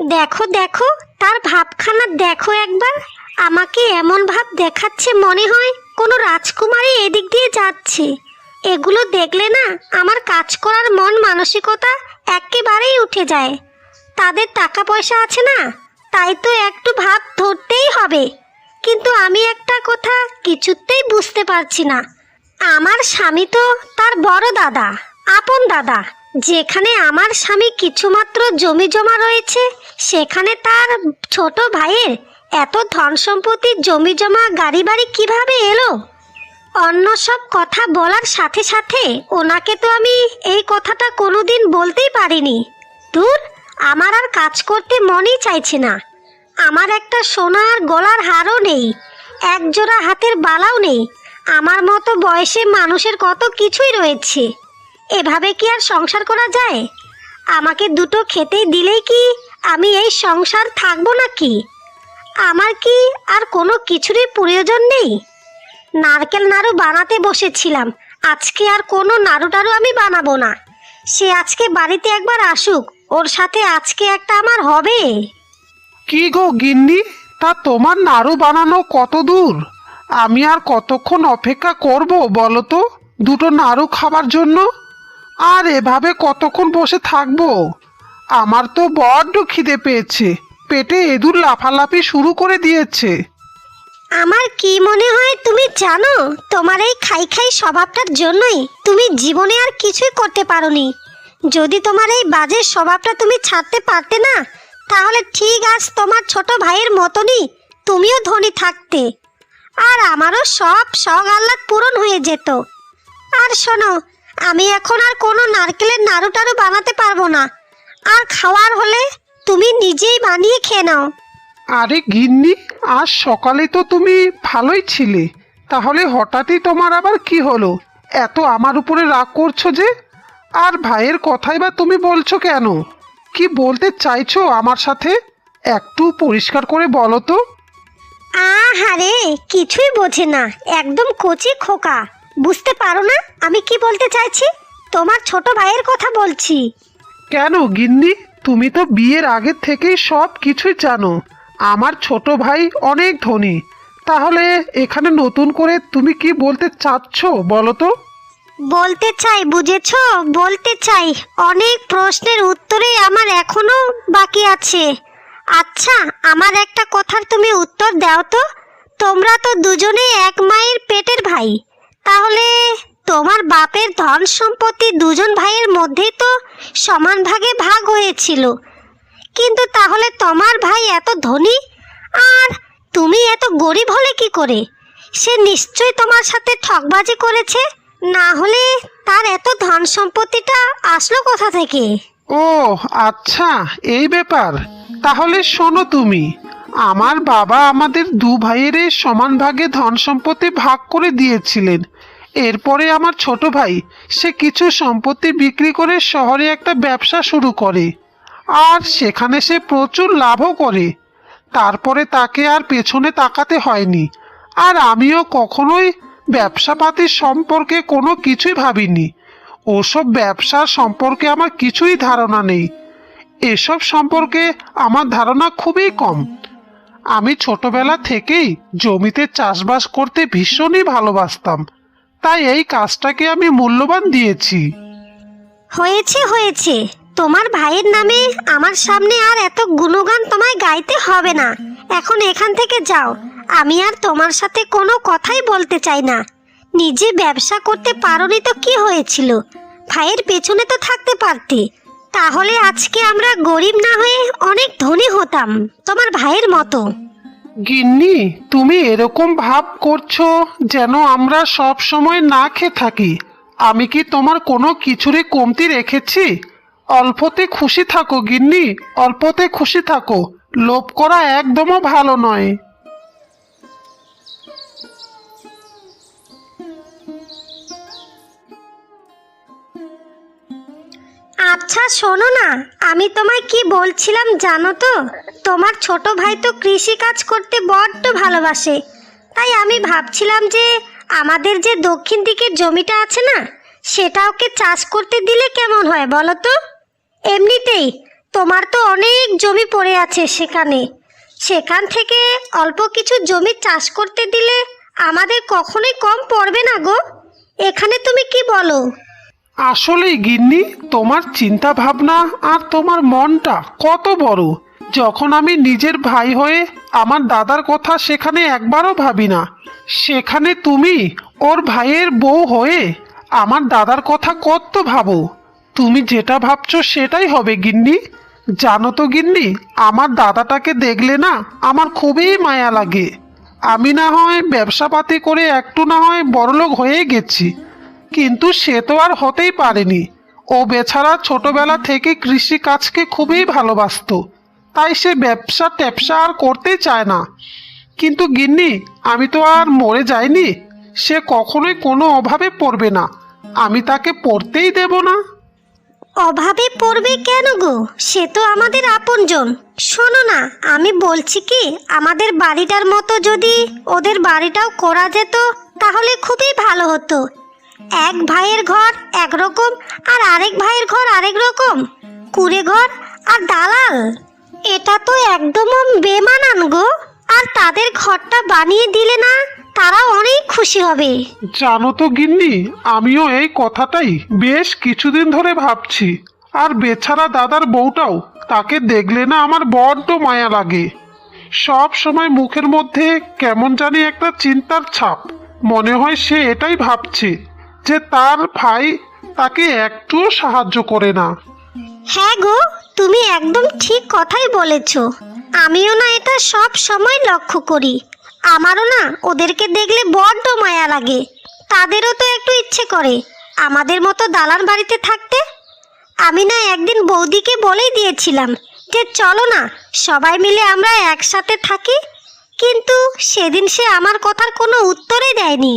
দেখো দেখো, তার ভাবখানা দেখো একবার। আমাকে এমন ভাব দেখাচ্ছে মনে হয় কোনো রাজকুমারী এদিক দিয়ে যাচ্ছে। এগুলো দেখলে না আমার কাজ করার মন মানসিকতা একেবারেই উঠে যায়। তাদের টাকা পয়সা আছে না, তাই তো একটু ভাব ধরতেই হবে। কিন্তু আমি একটা কথা কিছুতেই বুঝতে পারছি না। আমার স্বামী তো তার বড় দাদা, আপন দাদা। যেখানে আমার স্বামী কিছুমাত্র জমি জমা রয়েছে, সেখানে তার ছোট ভাইয়ের এত ধন সম্পত্তি জমি জমা গাড়ি বাড়ি কীভাবে এলো? অন্য সব কথা বলার সাথে সাথে ওনাকে তো আমি এই কথাটা কোনোদিন বলতেই পারিনি। দূর আমার আর কাজ করতে মনই চাইছে না। আমার একটা সোনার গলার হারও নেই, একজোড়া হাতের বালাও নেই। আমার মতো বয়সে মানুষের কত কিছুই রয়েছে। এভাবে কি আর সংসার করা যায়? আমাকে দুটো খেতে দিলেই কি আমি এই সংসার থাকব নাকি? আমার কি আর কোনো কিছুরই প্রয়োজন নেই? নারকেল নাড়ু বানাতে বসেছিলাম। আজকে আর কোনো নাড়ু টাড়ু আমি বানাবো না। সে আজকে বাড়িতে একবার আসুক। ওর সাথে আজকে একটা আমার হবে। কি গো গিন্নি? তা তোমার নাড়ু বানানো কত দূর? আমি আর কতক্ষণ অপেক্ষা করব বলো তো? দুটো নাড়ু খাবার জন্য? আর এভাবে কতক্ষণ বসে থাকব? আমার তো বড্ড খিদে পেয়েছে। পেটে এদুর লাফালাফি শুরু করে দিয়েছে। আমার কি মনে হয় তুমি জানো? তোমার এই খাই খাই স্বভাবটার জন্যই তুমি জীবনে আর কিছুই করতে পারোনি। যদি তোমার এই বাজে স্বভাবটা তুমি ছাড়তে পারতে না, তাহলে ঠিক আজ তোমার ছোট ভাইয়ের মতনই তুমিও ধনী থাকতে। আর আমারও সব শখ আহ্লাদ পূরণ হয়ে যেত। আর শোনো আমি এখন আর কোনো নারকেলের নাড়ু টাড়ু বানাতে পারব না। আর খাওয়ার হলে তুমি নিজেই বানিয়ে খেয়ে নাও। আরে গিন্নি আজ সকালে তো তুমি ভালোই ছিলে। তাহলে হঠাৎই তোমার আবার কি হলো? এত আমার উপরে রাগ করছ যে? আর ভাইয়ের কথাই বা তুমি বলছো কেন? কি বলতে চাইছো আমার সাথে? একটু পরিষ্কার করে বলো তো। আহারে কিছুই বোঝে না। একদম কচি খোকা। বুঝতে পারো না? আমি কি বলতে চাইছি? তোমার ছোট ভাইয়ের কথা বলছি। কেন গিন্নি? তুমি তো বিয়ের আগের থেকেই সব কিছুই জানো। আমার ছোট ভাই অনেক ধনী। তাহলে এখানে নতুন করে তুমি কি বলতে চাচ্ছ বলো তো? বলতে চাই বুঝেছ? বলতে চাই অনেক প্রশ্নের উত্তরে আমার এখনও বাকি আছে। আচ্ছা আমার একটা কথার তুমি উত্তর দাও তো। তোমরা তো দুজনেই এক মায়ের পেটের ভাই। তাহলে তোমার বাপের ধন সম্পত্তি দুজন ভাইয়ের মধ্যেই তো সমান ভাগে ভাগ হয়েছিল। কিন্তু তাহলে তোমার ভাই এত ধনী? আর তুমি এত গরিব হলে কি করে? সে নিশ্চয়ই তোমার সাথে ঠকবাজি করেছে। না হলে তার এত ধন সম্পত্তিটা আসলো কোথা থেকে? ও আচ্ছা এই ব্যাপার। তাহলে শোনো তুমি, আমার বাবা আমাদের দু ভাইয়ের সমান ভাগে ধন সম্পত্তি ভাগ করে দিয়েছিলেন। এরপরে আমার ছোট ভাই, সে কিছু সম্পত্তি বিক্রি করে শহরে একটা ব্যবসা শুরু করে। আর সেখানে সে প্রচুর লাভও করে। তারপরে তাকে আর পেছনে তাকাতে হয়নি। আর আমিও কখনোই ব্যবসাপাতির সম্পর্কে কোনো কিছুই ভাবিনি। ওসব ব্যবসা সম্পর্কে আমার কিছুই ধারণা নেই। এসব সম্পর্কে আমার ধারণা খুবই কম। আমি ছোটবেলা থেকেই জমিতে চাষবাস করতে ভীষণই ভালোবাসতাম। তাই এই কাজটাকে আমি মূল্যবান দিয়েছি। হয়েছে হয়েছে। তোমার ভাইয়ের নামে আমার সামনে আর এত গুণগান তোমায় গাইতে হবে না। এখন এখান থেকে যাও। আমি আর তোমার সাথে কোনো কথাই বলতে চাই না। নিজে ব্যবসা করতে পারোনি তো কি হয়েছিল? ভাইয়ের পেছনে তো থাকতে পারতে। তাহলে আজকে আমরা গরিব না হয়ে অনেক ধনী হতাম, তোমার ভাইয়ের মতো। গিন্নি, তুমি এরকম ভাব করছ যেন আমরা সব সময় না খেয়ে থাকি। আমি কি তোমার কোনো কিছুরই কমতি রেখেছি? অল্পতে খুশি থাকো গিন্নি, অল্পতে খুশি থাকো। লোভ করা একদমও ভালো নয়। আচ্ছা শোনো না। আমি তোমায় কি বলছিলাম জানো তো? তোমার ছোট ভাই তো কৃষি কাজ করতে বড্ড ভালোবাসে। তাই আমি ভাবছিলাম যে আমাদের যে দক্ষিণ দিকের জমিটা আছে না, সেটা ওকে চাষ করতে দিলে কেমন হয় বলো তো? এমনিতেই তোমার তো অনেক জমি পড়ে আছে সেখানে। সেখান থেকে অল্প কিছু জমি চাষ করতে দিলে আমাদের কখনোই কম পড়বে না গো। এখানে তুমি কি বলো? আসলেই গিন্নি, তোমার চিন্তা ভাবনা আর তোমার মনটা কত বড়। যখন আমি নিজের ভাই হয়ে আমার দাদার কথা সেখানে একবারও ভাবি না, সেখানে তুমি ওর ভাইয়ের বউ হয়ে আমার দাদার কথা কত ভাবো। তুমি যেটা ভাবছ সেটাই হবে গিন্নি। জানো তো গিন্নি, আমার দাদাটাকে দেখলে না আমার খুবই মায়া লাগে। আমি না হয় ব্যবসাপাতি করে একটু না হয় বড়লোক হয়ে গেছি। কিন্তু সে তো আর হতেই পারেনি। ও বেছাড়া ছোটবেলা থেকে কৃষি কাজকে খুবই ভালোবাসতো। তাই সে ব্যবসা ট্যাপসা আর করতেই চায় না। কিন্তু গিন্নি, আমি তো আর মরে যাইনি। সে কখনোই কোনো অভাবে পড়বে না। আমি তাকে পড়তেই দেব না। অভাবে পড়বে কেন গো? সে তো আমাদের আপনজন। শোনো না, আমি বলছি কি, আমাদের বাড়িটার মতো যদি ওদের বাড়িটাও করা যেত, তাহলে খুবই ভালো হতো। এক ভাইয়ের ঘর একরকম আর আরেক ভাইয়ের ঘর আরেক রকম। কুড়ে ঘর আর দালাল। এটা তো একদম বেমানান গো। আর তাদের ঘরটা বানিয়ে দিলে না তারা অনেক খুশি হবে। জানো তো গিন্নি, আমিও এই কথাটাই বেশ কিছুদিন ধরে ভাবছি। আর বেছাড়া দাদার বউটাও তাকে দেখলে না আমার বড্ড মায়া লাগে। সব সময় মুখের মধ্যে কেমন জানি একটা চিন্তার ছাপ। মনে হয় সে এটাই ভাবছে। যে তার ভাই তাকে একটুও সাহায্য করে না। হ্যাঁ গো, তুমি একদম ঠিক কথাই বলেছ। আমিও না এটা সব সময় লক্ষ্য করি। আমারও না ওদেরকে দেখলে বড্ড মায়া লাগে। তাদেরও তো একটু ইচ্ছে করে। আমাদের মতো দালান বাড়িতে থাকতে আমি না একদিন বৌদিকে বলেই দিয়েছিলাম যে, চলো না, সবাই মিলে আমরা একসাথে থাকি। কিন্তু সেদিন সে আমার কথার কোনো উত্তরই দেয়নি।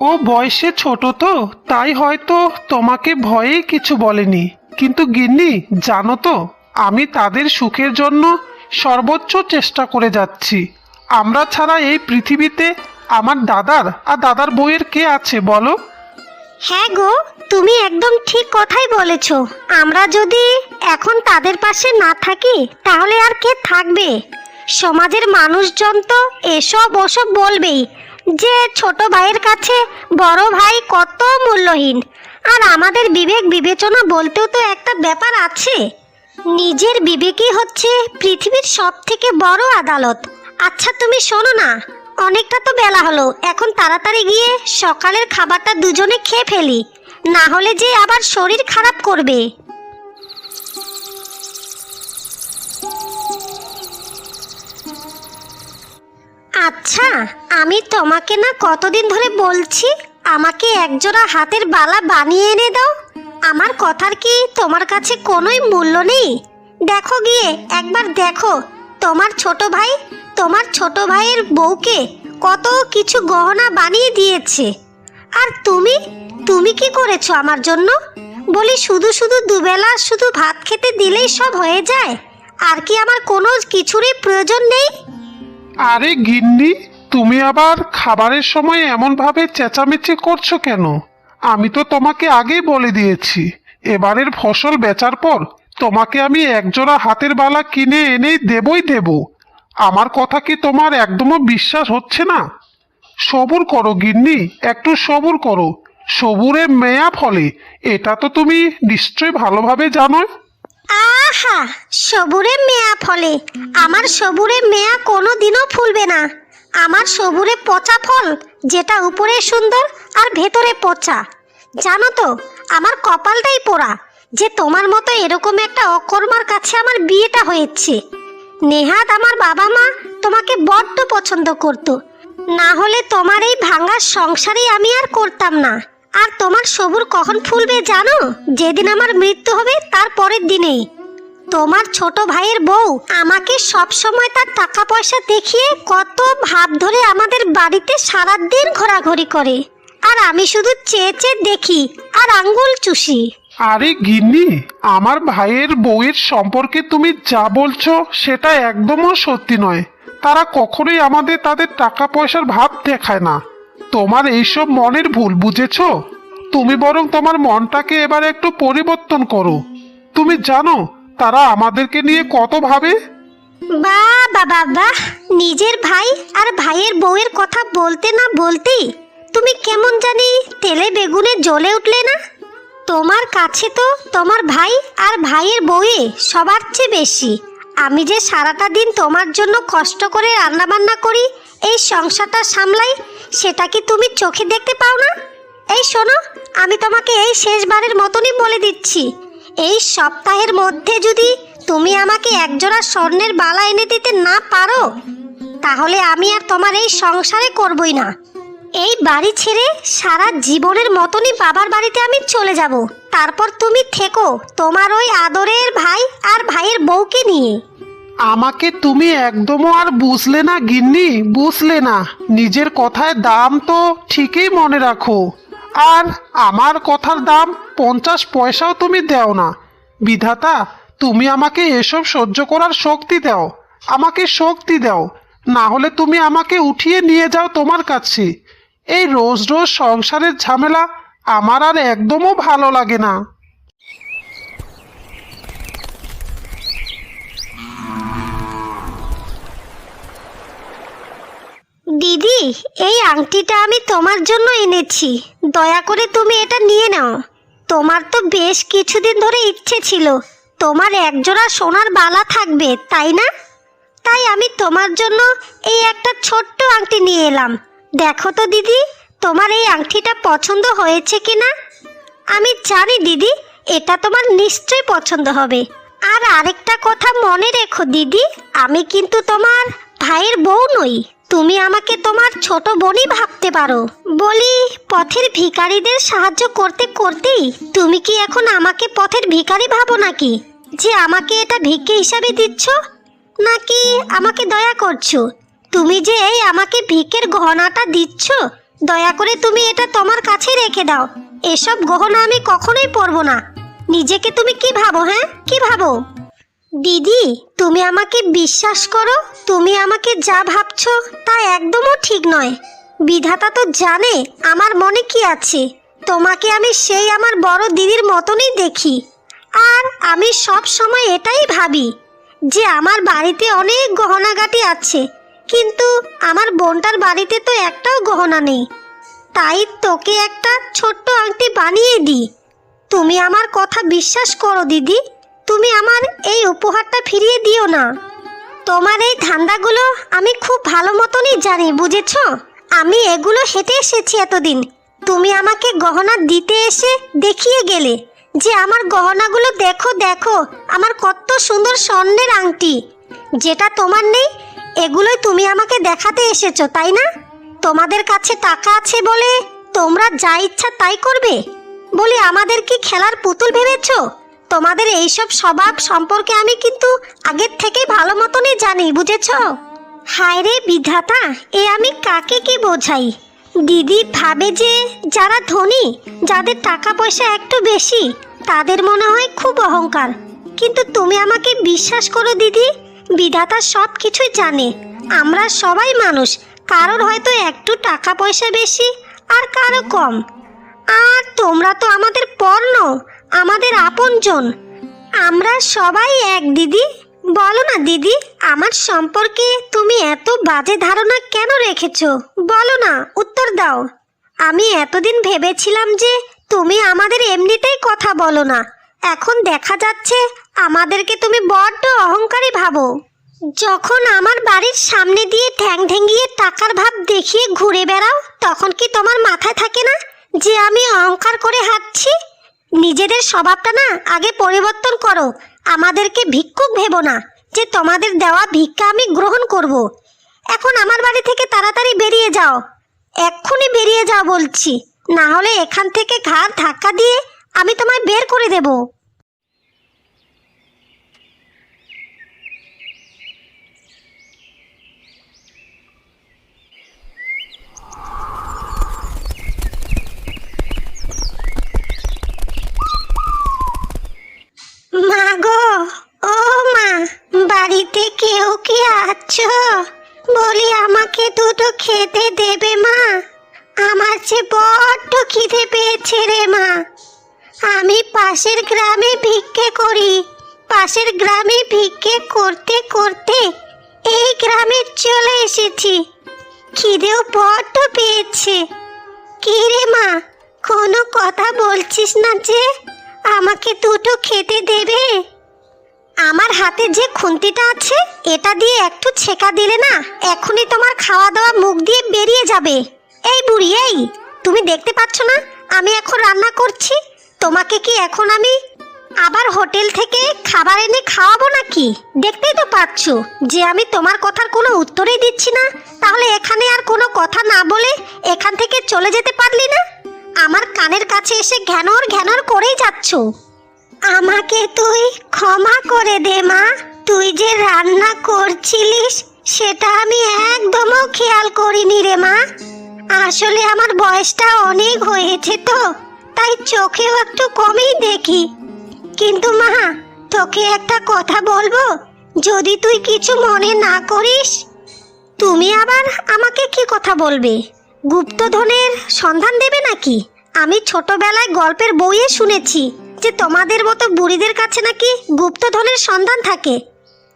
ও বয়সে ছোট তো, তাই হয়তো তোমাকে ভয়েই কিছু বলেনি। কিন্তু গিন্নি, জানো তো, আমি তাদের সুখের জন্য সর্বোচ্চ চেষ্টা করে যাচ্ছি। আমরা ছাড়া এই পৃথিবীতে আমার দাদার আর দাদার বউয়ের কে আছে, বলো? হ্যাঁ গো, তুমি একদম ঠিক কথাই বলেছ। আমরা যদি এখন তাদের পাশে না থাকি, তাহলে আর কে থাকবে? সমাজের মানুষজন তো এসব ওসব বলবেই। যে ছোট ভাইয়ের কাছে বড় ভাই কত মূল্যহীন। আর আমাদের বিবেক বিবেচনা বলতেও তো একটা ব্যাপার আছে। নিজের বিবেকই হচ্ছে পৃথিবীর সব থেকে বড় আদালত। আচ্ছা তুমি শোনো না, অনেকটা তো বেলা হলো, এখন তাড়াতাড়ি গিয়ে সকালের খাবারটা দুজনে খেয়ে ফেলি। না হলে যে আবার শরীর খারাপ করবে। আচ্ছা আমি তোমাকে না কতদিন ধরে বলছি, আমাকে একজোড়া হাতের বালা বানিয়ে এনে দাও। আমার কথার কি তোমার কাছে কোনোই মূল্য নেই? দেখো গিয়ে, একবার দেখো, তোমার ছোট ভাই, তোমার ছোট ভাইয়ের বউকে কত কিছু গহনা বানিয়ে দিয়েছে। আর তুমি তুমি কি করেছ আমার জন্য? বলি শুধু শুধু দুবেলা শুধু ভাত খেতে দিলেই সব হয়ে যায়? আর কি আমার কোনো কিছুরই প্রয়োজন নেই? আরে গিন্নি, তুমি আবার খাবারের সময় এমনভাবে চেঁচামেচি করছ কেন? আমি তো তোমাকে আগেই বলে দিয়েছি, এবারের ফসল বেচার পর তোমাকে আমি একজোড়া হাতের বালা কিনে এনেই দেবই দেব। আমার কথা কি তোমার একদমও বিশ্বাস হচ্ছে না? সবুর করো গিন্নি, একটু সবুর করো। সবুরে মেয়া ফলে, এটা তো তুমি নিশ্চয় ভালোভাবে জানো আহা, সবুরে মেয়া ফলে। আমার সবুরে মেয়া কোনো দিনও ফুলবে না। আমার সবুরে পচা ফল, যেটা উপরে সুন্দর আর ভেতরে পচা। জানো তো, আমার কপালটাই পোড়া, যে তোমার মতো এরকম একটা অকর্মার কাছে আমার বিয়েটা হয়েছে। নেহাত আমার বাবা মা তোমাকে বড্ড পছন্দ করতো। না হলে তোমার এই ভাঙার সংসারেই আমি আর করতাম না। আর তোমার সবুর কখন ফুলবে জানো? যেদিন আমার মৃত্যু হবে, তার পরের দিনেই। তোমার ছোট ভাইয়ের বউ আমাকে সব সময় তার টাকা পয়সা দেখিয়ে কত ভাব ধরে আমাদের বাড়িতে সারাদিন ঘোরাঘুরি করে। আর আমি শুধু চেয়ে চেয়ে দেখি আর আঙ্গুল চুষি। আরে গিন্নি, আমার ভাইয়ের বউয়ের সম্পর্কে তুমি যা বলছো, সেটা একদমও সত্যি নয়। তারা কখনোই আমাদের তাদের টাকা পয়সার ভাব দেখায় না। তোমার এইসব মনের ভুল, বুঝেছ? তুমি বরং তোমার মনটাকে এবার একটু পরিবর্তন করো। তুমি জানো তারা আমাদেরকে নিয়ে কত ভাবে? বা বাবা, নিজের ভাই আর ভাইয়ের বউয়ের কথা বলতে না বলতেই তুমি কেমন জানি তেলে বেগুনে জ্বলে উঠলে না? তোমার কাছে তো তোমার ভাই আর ভাইয়ের বউয়ে সবার চেয়ে বেশি। আমি যে সারাটা দিন তোমার জন্য কষ্ট করে রান্নাবান্না করি এই সংসারটা সামলাই, সেটা কি তুমি চোখে দেখতে পাও না? এই শোনো, আমি তোমাকে এই শেষবারের মতনই বলে দিচ্ছি। এই সপ্তাহের মধ্যে যদি তুমি আমাকে একজোড়া স্বর্ণের বালা এনে দিতে না পারো, তাহলে আমি আর তোমার এই সংসারে করবই না। এই বাড়ি ছেড়ে সারা জীবনের মতনই বাবার বাড়িতে আমি চলে যাব। তারপর তুমি থেকো তোমার ওই আদরের ভাই আর ভাইয়ের বউকে নিয়ে। আমাকে তুমি একদমও আর বুঝলে না, গিন্নি, বুঝলে না। নিজের কথায় দাম তো ঠিকই মনে রাখো। আর আমার কথার দাম পঞ্চাশ পয়সাও তুমি দাও না। বিধাতা, তুমি আমাকে এসব সহ্য করার শক্তি দাও। আমাকে শক্তি দাও। না হলে তুমি আমাকে উঠিয়ে নিয়ে যাও তোমার কাছে। এই রোজ রোজ সংসারের ঝামেলা আমার আর একদমও ভালো লাগে না। দিদি, এই আংটিটা আমি তোমার জন্য এনেছি। দয়া করে তুমি এটা নিয়ে নাও। তোমার তো বেশ কিছুদিন ধরে ইচ্ছে ছিল। তোমার একজোড়া সোনার বালা থাকবে, তাই না? তাই আমি তোমার জন্য এই একটা ছোট্ট আংটি নিয়ে এলাম। দেখো তো দিদি, তোমার এই আংটিটা পছন্দ হয়েছে কি না আমি জানি দিদি, এটা তোমার নিশ্চয়ই পছন্দ হবে। আর আরেকটা কথা মনে রেখো দিদি, আমি কিন্তু তোমার ভাইয়ের বউ নই। তুমি আমাকে তোমার ছোট বোনই ভাবতে পারো। বলি, পথের ভিখারিদের সাহায্য করতে করতেই তুমি কি এখন আমাকে পথের ভিখারি ভাবো নাকি? যে আমাকে এটা ভিক্ষে হিসাবে দিচ্ছ, নাকি আমাকে দয়া করছ? তুমি যে এই আমাকে ভিকের গহনাটা দিচ্ছ, দয়া করে তুমি এটা তোমার কাছে রেখে দাও। এসব গহনা আমি কখনোই পরবো না। নিজেকে তুমি কি ভাবো হ্যাঁ? কি ভাবো? দিদি, তুমি আমাকে বিশ্বাস করো, তুমি আমাকে যা ভাবছ তা একদমও ঠিক নয়। বিধাতা তো জানে আমার মনে কি আছে। তোমাকে আমি সেই আমার বড় দিদির মতনই দেখি। আর আমি সব সময় এটাই ভাবি যে আমার বাড়িতে অনেক গহনাগাটি আছে, কিন্তু আমার বোনটার বাড়িতে তো একটাও গহনা নেই। তাই তোকে একটা ছোট্ট আংটি বানিয়ে দিই। তুমি আমার কথা বিশ্বাস করো, দিদি। তুমি আমার এই উপহারটা ফিরিয়ে দিও না। তোমার এই ধান্দাগুলো আমি খুব ভালো মতনই জানি, বুঝেছ? আমি এগুলো হেঁটে এসেছি এতদিন। তুমি আমাকে গহনা দিতে এসে দেখিয়ে গেলে যে আমার গহনাগুলো দেখো দেখো, আমার কত সুন্দর স্বর্ণের আংটি। যেটা তোমার নেই, এগুলোই তুমি আমাকে দেখাতে এসেছ, তাই না? তোমাদের কাছে টাকা আছে বলে তোমরা যা ইচ্ছা তাই করবে? বলি, আমাদের কি খেলার পুতুল ভেবেছো? তোমাদের এইসব স্বভাব সম্পর্কে আমি কিন্তু আগের থেকেই ভালো মতনই জানি, বুঝেছ? হায় রে বিধাতা, এ আমি কাকে কি বোঝাই? দিদি ভাবে যে যারা ধনী, যাদের টাকা পয়সা একটু বেশি, তাদের মনে হয় খুব অহংকার। কিন্তু তুমি আমাকে বিশ্বাস করো দিদি, বিধাতা সব কিছুই জানে। আমরা সবাই মানুষ, কারোর হয়তো একটু টাকা পয়সা বেশি আর কারও কম। আর তোমরা তো আমাদের পর্ণ আমাদের আপনজন। আমরা সবাই এক, দিদি। বলো না, দিদি, আমার সম্পর্কে তুমি এত বাজে ধারণা কেন রেখেছ? বলো না, উত্তর দাও। আমি এতদিন ভেবেছিলাম যে তুমি আমাদের এমনিতেই কথা বলো না। এখন দেখা যাচ্ছে আমাদেরকে তুমি বড্ড অহংকারী ভাবো। যখন আমার বাড়ির সামনে দিয়ে ঠ্যাং ঠ্যাঙ্গিয়ে টাকার ভাব দেখিয়ে ঘুরে বেড়াও, তখন কি তোমার মাথায় থাকে না যে আমি অহংকার করে হাঁটছি? নিজেদের স্বভাবটা না আগে পরিবর্তন করো। আমাদেরকে ভিক্ষুক ভেবো না যে তোমাদের দেওয়া ভিক্ষা আমি গ্রহণ করব। এখন আমার বাড়ি থেকে তাড়াতাড়ি বেরিয়ে যাও। এক্ষুনি বেরিয়ে যাও বলছি। না হলে এখান থেকে ঘাড় ধাক্কা দিয়ে আমি তোমায় বের করে দেবো মা গো ও মা বাড়িতে কেউ কি আছো বলি আমাকে দুটো খেতে দেবে মা। আমার যে বড্ড খিদে পেয়েছে রে মা। আমি পাশের গ্রামে ভিক্ষে করি। পাশের গ্রামে ভিক্ষে করতে করতে এই গ্রামে চলে এসেছি। খিদেও বড্ড পেয়েছে। কি রে মা, কোনো কথা বলছিস না যে? আমাকে দুটো খেতে দেবে? আমার হাতে যে খুন্তিটা আছে, এটা দিয়ে একটু ছেকা দিলে না, এখনই তোমার খাওয়া দাওয়া মুখ দিয়ে বেরিয়ে যাবে। এই বুড়ি, এই, তুমি দেখতে পাচ্ছ না, আমি এখন রান্না করছি, তোমাকে কি এখন আমি আবার হোটেল থেকে খাবার এনে খাওয়াবো নাকি? দেখতেই তো পাচ্ছ যে আমি তোমার কথার কোনো উত্তরই দিচ্ছি না, তাহলে এখানে আর কোনো কথা না বলে এখান থেকে চলে যেতে পারলি না? আমার কানের কাছে এসে ঘ্যানর ঘ্যানর করেই যাচ্ছ। আমাকে তুই ক্ষমা করে দে, মা। তুই যে রান্না করছিলিস, সেটা আমি একদমও খেয়াল করিনি রে, মা। আসলে আমার বয়সটা অনেক হয়েছে তো, তাই চোখেও একটু কমই দেখি। কিন্তু, মা, তোকে একটা কথা বলব? যদি তুই কিছু মনে না করিস, তুমি আবার আমাকে কি কথা বলবে? গুপ্তধনের সন্ধান দেবে নাকি? আমি ছোটবেলায় গল্পের বইয়ে শুনেছি। যে তোমাদের মতো বুড়িদের কাছে নাকি গুপ্তধনের সন্ধান থাকে,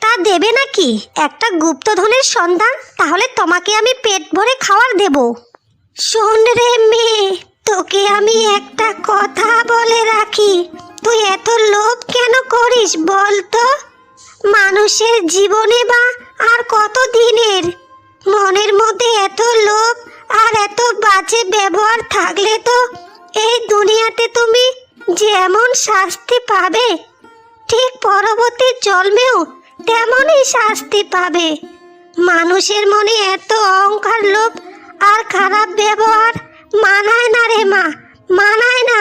তা দেবে নাকি? একটা গুপ্তধনের সন্ধান? তাহলে তোমাকে আমি পেট ভরে খাওয়ার দেব। শোন রে মেয়ে, তোকে আমি একটা কথা বলে রাখি। তুই এত লোভ কেন করিস বল তো? মানুষের জীবনে বা আর কত দিনের মনের মধ্যে এত লোভ আর এত বাজে ব্যবহার থাকলে তো এই দুনিয়াতে তুমি যেমন শাস্তি পাবে, ঠিক পরবর্তী জন্মেও তেমনই শাস্তি পাবে। মানুষের মনে এত অহংকার লোভ আর খারাপ ব্যবহার মানায় না রে মা, মানায় না।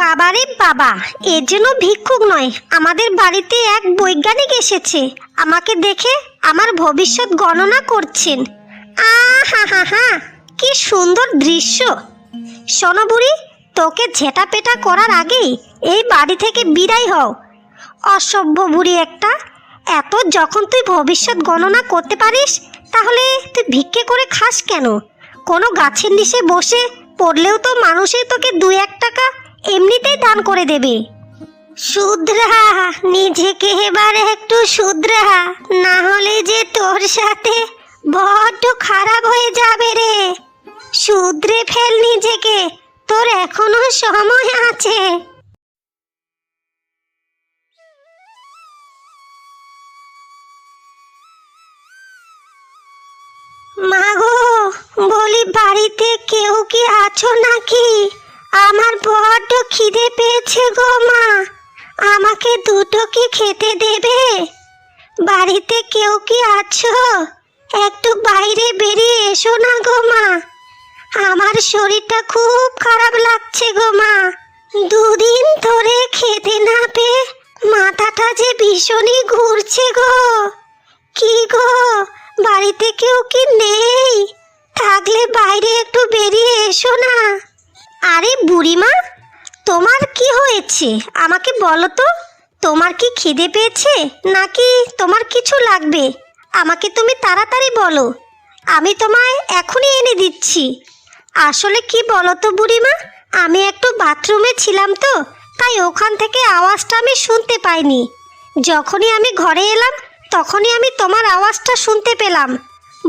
বাবারে বাবা, এর জন্য ভিক্ষুক নয়, আমাদের বাড়িতে এক বৈজ্ঞানিক এসেছে, আমাকে দেখে আমার ভবিষ্যৎ গণনা করছেন। আহা হা হা হা কি সুন্দর দৃশ্য। শোনো বুড়ি তোকে ঝেটা পেটা করার আগেই এই বাড়ি থেকে বিদায় হও। অসভ্য বুড়ি একটা। এত যখন তুই ভবিষ্যৎ গণনা করতে পারিস, তাহলে তুই ভিক্ষে করে খাস কেন? কোনো গাছের নিচে বসে পড়লেও তো মানুষই তোকে দু এক টাকা এমনিতেই দান করে দেবে। শুদ্রা নিজেকে এবার একটু শুদ্রা না হলে যে তোর সাথে বড্ড খারাপ হয়ে যাবে রে। শুদ্রে ফেল নিজেকে। তোর এখনও সময় আছে। মাগো, বলি বাড়িতে কেউ কি আছো নাকি? আমার বড্ড খিদে পেয়েছে গো মা। আমাকে দুটো কি খেতে দেবে? বাড়িতে কেউ কি আছো? একটু বাইরে বেরিয়ে এসো না গো মা। আমার শরীরটা খুব খারাপ লাগছে গো মা। দুদিন ধরে খেতে না পেয়ে মাথাটা যে ভীষণই ঘুরছে গো। কি গো, বাড়িতে কেউ কি নেই? থাকলে বাইরে একটু বেরিয়ে এসো না। আরে বুড়িমা, তোমার কি হয়েছে? আমাকে বলো তো, তোমার কি খিদে পেয়েছে? নাকি তোমার কিছু লাগবে? আমাকে তুমি তাড়াতাড়ি বলো। আমি তোমায় এখনই এনে দিচ্ছি। আসলে কি বলো তো বুড়িমা? আমি একটু বাথরুমে ছিলাম তো, তাই ওখান থেকে আওয়াজটা আমি শুনতে পাইনি। যখনই আমি ঘরে এলাম, তখনই আমি তোমার আওয়াজটা শুনতে পেলাম।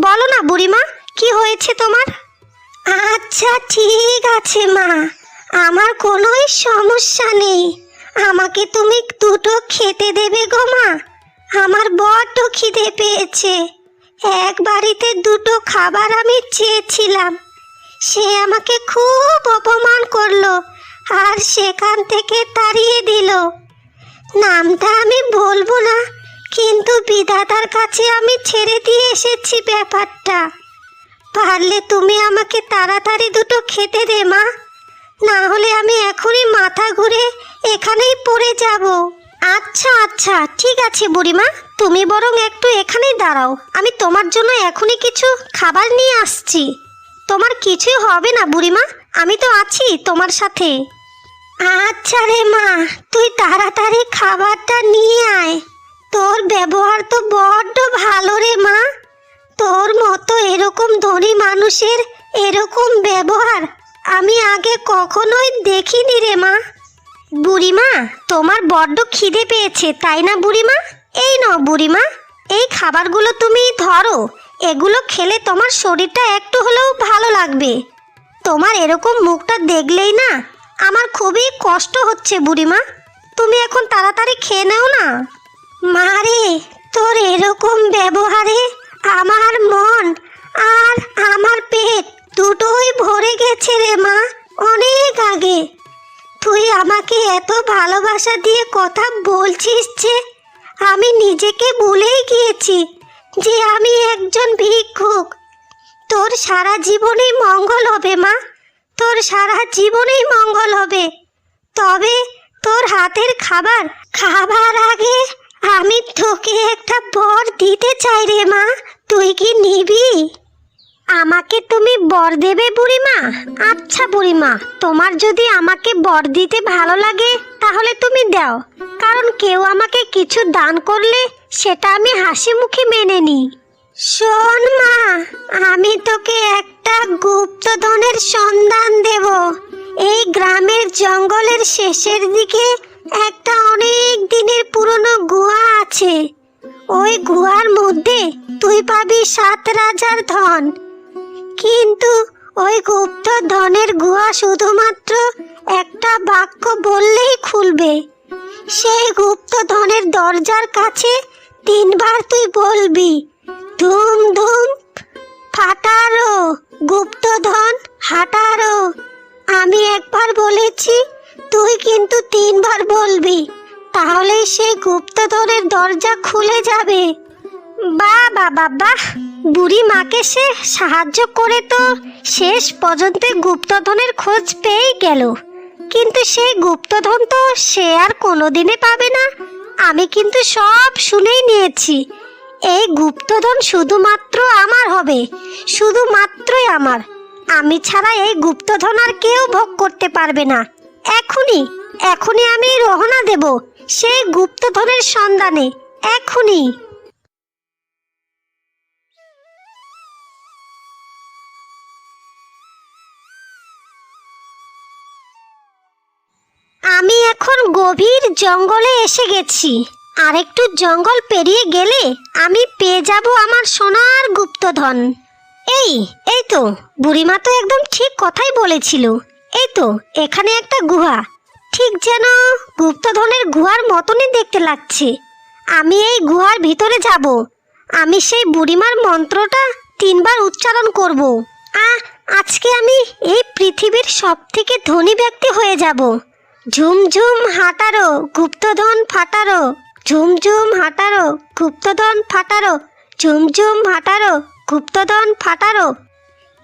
বলো না বুড়িমা, কি হয়েছে তোমার? আচ্ছা ঠিক আছে মা। আমার কোনোই সমস্যা নেই। আমাকে তুমি দুটো খেতে দেবে গো মা। আমার বড্ড খিদে পেয়েছে। এক বাড়িতে দুটো খাবার আমি চেয়েছিলাম। সে আমাকে খুব অপমান করল আর সেখান থেকে তাড়িয়ে দিল। নামটা আমি বলব না, কিন্তু বিধাতার কাছে আমি ছেড়ে দিয়ে এসেছি ব্যাপারটা। পারলে তুমি আমাকে তাড়াতাড়ি দুটো খেতে দে, মা। না হলে আমি এখনই মাথা ঘুরে এখানেই পড়ে যাব। আচ্ছা আচ্ছা ঠিক আছে বুড়িমা, তুমি বরং একটু এখানেই দাঁড়াও। আমি তোমার জন্য এখনই কিছু খাবার নিয়ে আসছি। তোমার কিছুই হবে না বুড়িমা। আমি তো আছি তোমার সাথে। আচ্ছা রে মা, তুই তাড়াতাড়ি খাবারটা নিয়ে আয়। তোর ব্যবহার তো বড্ড ভালো রে মা। তোর মতো এরকম ধনী মানুষের এরকম ব্যবহার আমি আগে কখনোই দেখিনি রে মা। বুড়িমা, তোমার বড্ড খিদে পেয়েছে, তাই না বুড়িমা? এই নাও বুড়িমা, এই খাবারগুলো তুমি ধরো এগুলো খেলে তোমার শরীরটা একটু হলেও ভালো লাগবে। তোমার এরকম মুখটা দেখলেই না আমার খুবই কষ্ট হচ্ছে বুড়িমা। তুমি এখন তাড়াতাড়ি খেয়ে নাও না। মারে তোর এরকম ব্যবহারে আমার মন আর আমার পেট দুটোই ভরে গেছে রে মা, অনেক আগে। তুই আমাকে এত ভালোবাসা দিয়ে কথা বলছিস যে আমি নিজেকে ভুলেই গিয়েছি। যে আমি একজন ভিক্ষুক। তোর সারা জীবনেই মঙ্গল হবে, মা। তোর সারা জীবনেই মঙ্গল হবে। তবে তোর হাতের খাবার খাবার আগে আমি তোকে একটা বর দিতে চাই রে, মা। তুই কি নিবি? আমাকে তুমি বর দেবে বুড়িমা? আচ্ছা বুড়িমা, তোমার যদি আমাকে বর দিতে ভালো লাগে, তাহলে তুমি দাও। কারণ কেউ আমাকে কিছু দান করলে সেটা আমি হাসি মুখে মেনে নিই। শোন মা, আমি তোকে একটা গুপ্তধনের সন্ধান দেব। এই গ্রামের জঙ্গলের শেষের দিকে একটা অনেক দিনের পুরনো গুহা আছে। ওই গুহার মধ্যে তুই পাবি সাত রাজার ধন। কিন্তু ওই গুপ্ত ধনের গুহা শুধুমাত্র একটা বাক্য বললেই খুলবে। সেই গুপ্ত ধনের দরজার কাছে তিনবার তুই বলবি, ধুম ধুম, ফাটারো, গুপ্তধন, হাটারো। আমি একবার বলেছি, তুই কিন্তু তিনবার বলবি, তাহলেই সেই গুপ্তধনের দরজা খুলে যাবে। বাহ বাবা বুড়ি মাকে সে সাহায্য করে তো শেষ পর্যন্ত গুপ্তধনের খোঁজ পেয়েই গেল। কিন্তু সেই গুপ্তধন তো সে আর কোনোদিনে পাবে না। আমি কিন্তু সব শুনেই নিয়েছি। এই গুপ্তধন শুধুমাত্র আমার হবে, শুধুমাত্রই আমার। আমি ছাড়া এই গুপ্তধন আর কেউ ভোগ করতে পারবে না। এখনই এখনই আমি রওনা দেব, সেই গুপ্তধনের সন্ধানে এখনই আমি এখন গভীর জঙ্গলে এসে গেছি। আর একটু জঙ্গল পেরিয়ে গেলে আমি পেয়ে যাব আমার সোনার গুপ্তধন। এই এই তো, বুড়িমা তো একদম ঠিক কথাই বলেছিল। এই তো, এখানে একটা গুহা। ঠিক যেন গুপ্তধনের গুহার মতনই দেখতে লাগছে। আমি এই গুহার ভিতরে যাব। আমি সেই বুড়িমার মন্ত্রটা তিনবার উচ্চারণ করব। আ আজকে আমি এই পৃথিবীর সব থেকে ধনী ব্যক্তি হয়ে যাব। ঝুমঝুম হাঁটারো, গুপ্তধন ফাটারো, ঝুমঝুম হাঁটারো, গুপ্তধন ফাটারো, ঝুমঝুম হাঁটারো, গুপ্তধন ফাটারো।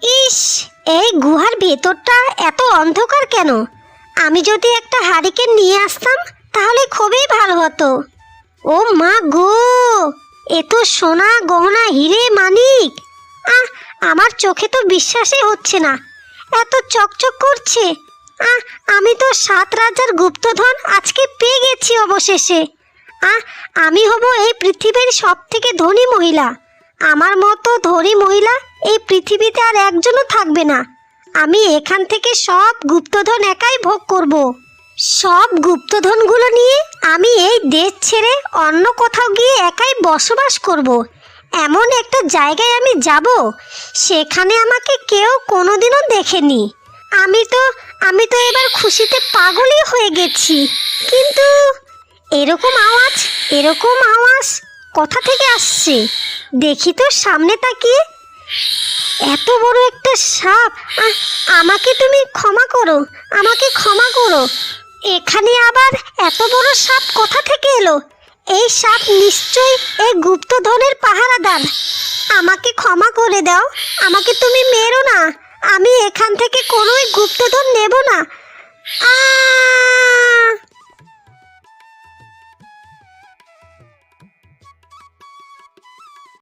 ইস, এই গুহার ভেতরটা এত অন্ধকার কেন? আমি যদি একটা হারিকেন নিয়ে আসতাম, তাহলে খুবই ভালো হতো। ও মা গো, এ তো সোনা গহনা হিরে মানিক। আহ, আমার চোখে তো বিশ্বাসই হচ্ছে না। এত চকচক করছে। আহ, আমি তো সাত রাজার গুপ্তধন আজকে পেয়ে গেছি অবশেষে। আহ, আমি হব এই পৃথিবীর সব থেকে ধনী মহিলা। আমার মতো ধনী মহিলা এই পৃথিবীতে আর একজনও থাকবে না। আমি এখান থেকে সব গুপ্তধন একাই ভোগ করব। সব গুপ্তধনগুলো নিয়ে আমি এই দেশ ছেড়ে অন্য কোথাও গিয়ে একাই বসবাস করব। এমন একটা জায়গায় আমি যাব, সেখানে আমাকে কেউ কোনোদিনও দেখেনি। আমি তো আমি তো এবার খুশিতে পাগলই হয়ে গেছি। কিন্তু এরকম আওয়াজ এরকম আওয়াজ কোথা থেকে আসছে? দেখি তো সামনে তাকিয়ে। এত বড় একটা সাপ আমাকে তুমি ক্ষমা করো, আমাকে ক্ষমা করো। এখানে আবার এত বড় সাপ কোথা থেকে এলো? এই সাপ নিশ্চয়ই এই গুপ্তধনের পাহারাদার। আমাকে ক্ষমা করে দাও, আমাকে তুমি মেরো না। আমি এখান থেকে কোনোই গুপ্তধন নেব না। আহ!